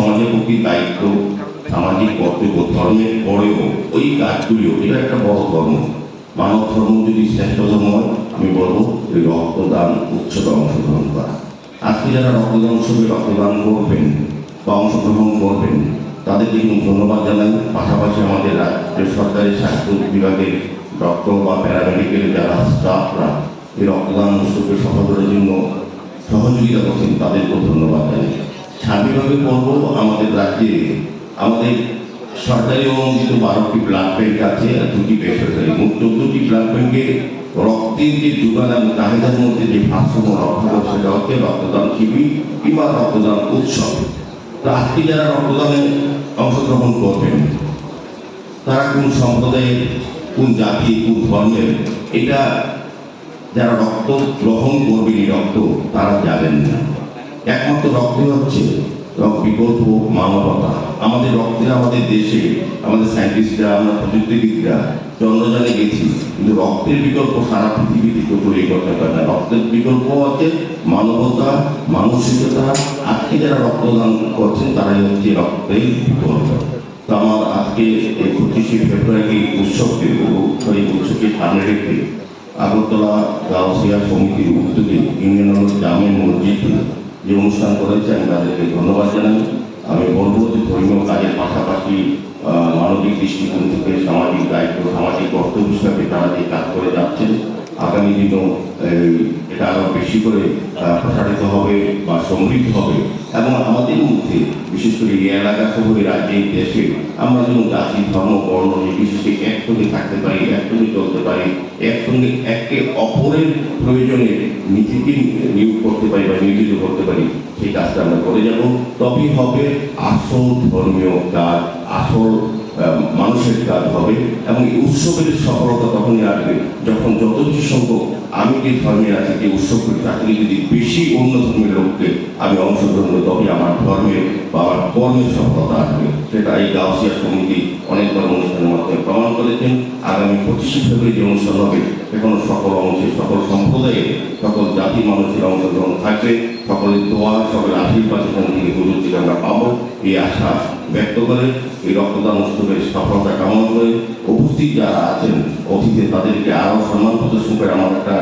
সমাজের প্রতি দায়িত্ব, সামাজিক কর্তব্য ধর্মের পরেও ওই কাজগুলিও এটা একটা বড় ধর্ম। মানব ধর্ম যদি শ্রেষ্ঠ ধর্ম হয়, আমি বলব ওই রক্তদান উৎসবে অংশগ্রহণ করা। আজকে যারা রক্তদান উৎসবে রক্তদান করবেন বা অংশগ্রহণ করবেন, তাদেরকে কিন্তু ধন্যবাদ জানাই। পাশাপাশি আমাদের রাজ্য সরকারি স্বাস্থ্য বিভাগের ডক্টর বা প্যারামেডিকেল যারা স্টাফরা এই রক্তদান উৎসবকে সফল করার জন্য সহযোগিতা করছেন, তাদেরকেও ধন্যবাদ জানাই। স্বাভাবিকভাবে বলব আমাদের রাজ্যে আমাদের সরকারি অনুমোদিত বারোটি ব্লাড ব্যাংক আছে আর দুটি বেসরকারি। মোট চোদ্দটি ব্লাড ব্যাংকে রক্তের যে যোগান এবং চাহিদার মধ্যে যে ভারসাম্য রক্ষা হচ্ছে রক্তদান শিবির কিংবা রক্তদান উৎসব। তো আজকে যারা রক্তদানে অংশগ্রহণ করবেন, তারা কোন সম্প্রদায়ের, কোন জাতি, কোন ধর্মের, এটা যারা রক্ত গ্রহণ করবে এই রক্ত, তারা জানেন না। একমাত্র রক্তই হচ্ছে রক্ত বিকল্প মানবতা। আমাদের রক্তে, আমাদের দেশে, আমাদের সায়েন্টিস্টরা আমরা প্রযুক্তিবিদরা চন্দ্রযানে গেছি, কিন্তু রক্তের বিকল্প সারা পৃথিবীতে কেউ তৈরি করতে পারে না। রক্তের বিকল্প আছে মানবতা, মানসিকতা, আজকে যারা রক্তদান করছেন তারাই হচ্ছে রক্তের বিকল্প। তো আমার আজকে এই পঁচিশে ফেব্রুয়ারি উৎসবকে এই উৎসবকে সামনে রেখে আগরতলা গাউসিয়া সমিতির উদ্যোগে ইউনিয়ন জামে মসজিদে যে অনুষ্ঠান করেছে আমি তাদেরকে ধন্যবাদ জানাই। আমি বলব যে ধর্মীয় কাজের পাশাপাশি মানবিক দৃষ্টিকোণ থেকে সামাজিক দায়িত্ব, সামাজিক কর্তব্য হিসাবে তারা যে কাজ করে যাচ্ছেন, আগামী দিনেও এটা আরও বেশি করে প্রসারিত হবে বা সমৃদ্ধ হবে। এবং আমাদের মধ্যে, বিশেষ করে এই এলাকা শহরে রাজ্যে দেশে, আমরা যেন জাতি, ধর্ম, বর্ণ নির্বিশেষে একসঙ্গে থাকতে পারি একসঙ্গে চলতে পারি, একসঙ্গে একে অপরের প্রয়োজনে নিজেকে নিয়োগ করতে পারি বা নিয়োজিত করতে পারি, সেই কাজটা আমরা করে যাব। তবেই হবে আসল ধর্মীয় কাজ, আসল মানুষের কাজ হবে এবং এই উৎসবের সফলতা তখনই আসবে যখন যত সংখ্যক আমি যে ধর্মে আছি, যে উৎসব করি তাকে যদি বেশি অন্য ধর্মের লোককে আমি অংশগ্রহণ করি তবে আমার ধর্মের বা সফলতা আসবে সেটা এই গাউসিয়া সমিতি অনেকবার অনুষ্ঠানের মাধ্যমে প্রমাণ করেছেন। আগামী পঁচিশে ফেব্রুয়ারি যে অনুষ্ঠান হবে সেখানে সকল অংশে, সকল সম্প্রদায়ের সকল জাতি মানুষের অংশগ্রহণ থাকবে। সকলের দোয়া, সকলের আশীর্বাদ এখান থেকে হুজুর আমরা পাবো। এই আশা ব্যক্ত করে, এই রক্তদান উৎসবের সফলতা কামনা করে উপস্থিত যারা আছেন, অতীতে তাদেরকে আরও সম্মান প্রদর্শন করে আমার একটা